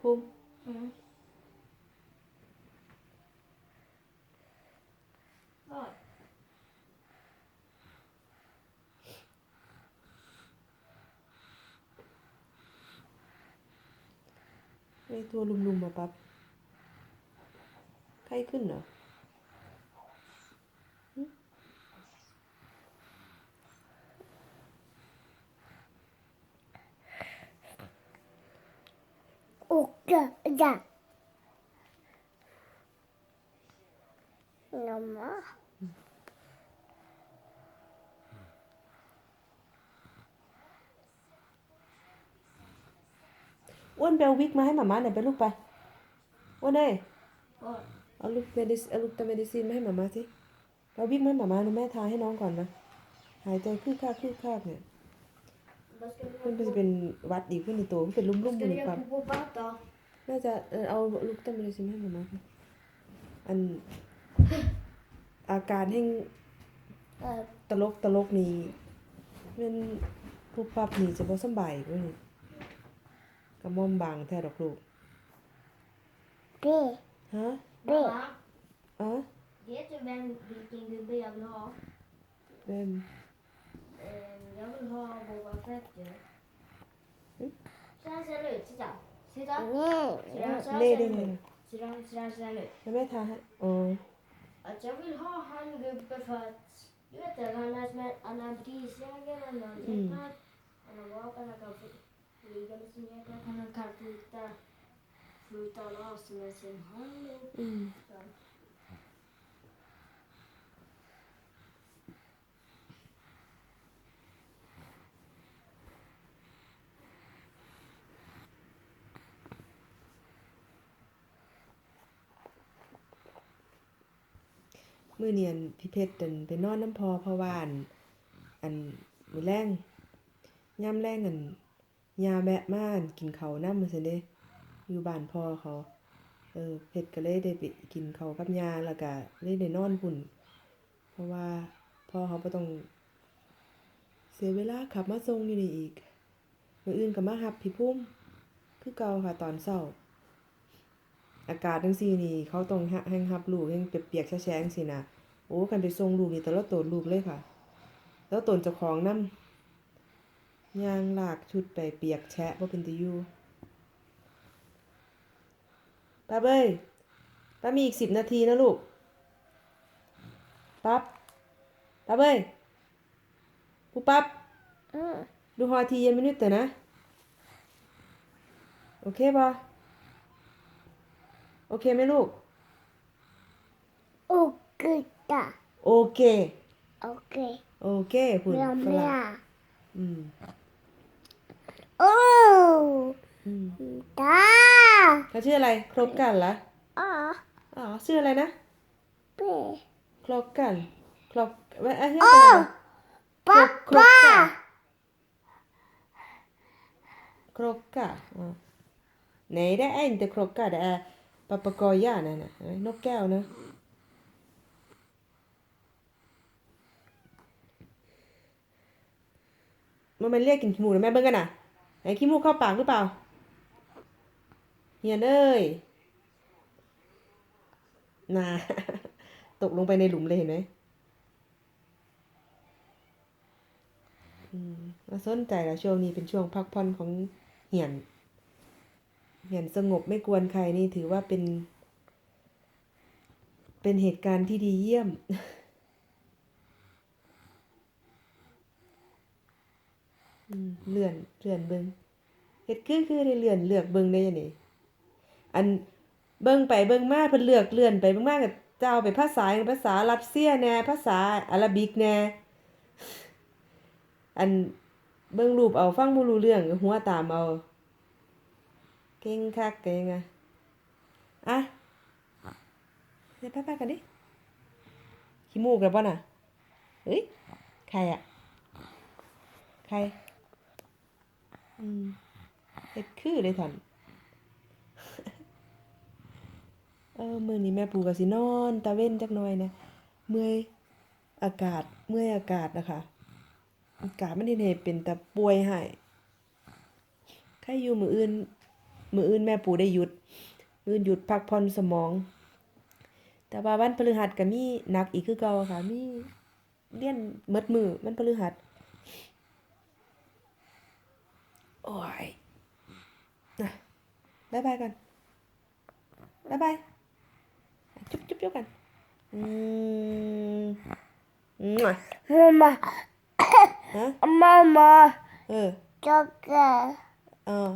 ภูมิอืมก็ไอ้ตัวลุ มๆมาปั๊บไข้ขึ้นเหรอ Åka, ja. Mamma. อ้วนไปเอาวิกมาให้หมาม่าหน่อยไปลูกไปอ้วนเอ้ยก็เอาลูกเมดิสเอาลูกตาเมดิซินมาให้หมาม่าสิเอาวิกมาให้หมาม่าหนูแม่ทาให้น้องก่อนนะหายใจคืดคาดคืดคาดเนี่ย vad ska มัน du จะเป็นหวัดอีกขึ้นในตัวมันเป็นลุ่มๆอ Ska ยู่ du ในปั๊ göra ม på batt då? น่าจะเออเอาลูกตาเมดิซินมาให้หมาม่าค่ะอันอาการแห่ง Äh, ตลกตลกนี่มันผู้ปรับนี่จะบ่สำบายกว่านี่กระหม่อมบางแท้ดอกลูก B, ฮะ B. Mamma, อ๋อ vet du vem, vilken gubbe jag vill ha? เริ่ม Eh, Jag vill ha Boba Fett ju. Så här ser han ut. Titta. Titta. Så ser det ut. Så ser ut. Jag vet han. Mm. Att jag vill ha han gubbe för att du vet det, han är som en, han prisjägare, han har han har vapen, han kan flyga med sin jipar, han kan skjuta, skjuta laser med sin hand. Mm. Så. มื้อเนียนพี่เพชรเดินไปนอนน้ำพอเพราะว่าอันอันมื้อแรงยามแรงอันยาแวะมาอันกินเขาวนำว่าซั่นเด้อยู่บ้านพ่อเขาเออเพชรก็เลยได้ไปกินเขากับยาแล้วก็เลยได้นอนพุ่น เพราะว่าพ่อเขาบ่ต้อง เสียเวลาขับมาส่งอยู่นี่อีกมื้ออื่นก็มารับพี่พุ่มคือเก่าค่ะตอนเช้า อากาศจังซี่นี่เขาต้องหะแฮ่งรับลูกแฮ่งเปียกๆแฉะๆจังซี่น่ะโอ้คันไปส่งลูกนี่แต่ละโตนลูกเลยค่ะ แล้วตนเจ้าของนำย่างลากชุดไปเปียกแฉะบ่เป็นตาอยู่ป้าเบ้ยป้ามีอีก10นาทีนะลูกปั๊บป้าเบ้ยผู้ปั๊บ Mm. ดูฮอทีเย็นมินิตเตอร์นะ โอเคป่ะ โอเคไหมลูก Åka, da. โอเค Okej. โอเคพูด Bra, ฝรั่ง bra. อืม Oh, อืม da. เขาชื่ออะไรครบกันเหรอ Ah, อ๋อชื่ออะไรนะ B. ครบกันครบไว้อะไรโอ้ Pappa. ครกกะอ๋อ Nej, det är inte krocka, det är papegoja, nej, nej, nej, น ปปกอย่านั่นน่ะนกแก้วนะมันมันเรียกกินขี้มูกนะแม่เบิ่งกันน่ะไหนขี้มูกเข้าปากหรือเปล่าเฮียนเอ้ยน่ะตกลงไปในหลุมเลยเห็นไหมอืมน่าสนใจแล้วช่วงนี้เป็นช่วงพักผ่อนของเหียน เหียนสงบไม่กวนใครนี่ถือว่าเป็น เป็นเหตุการณ์ที่ดีเยี่ยม เลื่อนเลื่อนเบิงเฮ็ดคือคือได้เลื่อนเลือกเบิงได้ยังไงอันเบิงไปเบิงมาเพิ่นเลือกเลื่อนไปเบิงมาก็เจ้าไปภาษาภาษารัสเซียแน่ภาษาอาหรับิกแน่อันเบิ่งรูปเอาฟังบ่รู้เรื่องหัวตามเอา เก่งคักเก่งอะอะเดี๋ยวไปๆกันดิขี้มูกแล้วป่ะน่ะเฮ้ย ใครอะใคร อืมเฮ็ดคือเลยท่านเออมื้อนี้แม่ปูก็สินอนตะเว้นจักหน่อยนะเมื่อยอากาศเมื่อยอากาศนะคะอากาศมันเฮ็ดให้เป็นตาป่วยให้ใครอยู่มื้ออื่น มื้ออื่นแม่ปูได้หยุด มื้ออื่นหยุดพักผ่อนสมอง แต่ว่าวันพฤหัสก็มีหนักอีกคือเก่าค่ะมีเรียนหมดมื้อวันพฤหัสโอ้ยนะบ๊ายบายกันบ๊ายบายจุ๊บจุ๊บจุ๊บกันอืมมั่ว Mamma. ฮะ Mamma. เออ Jogga. เออ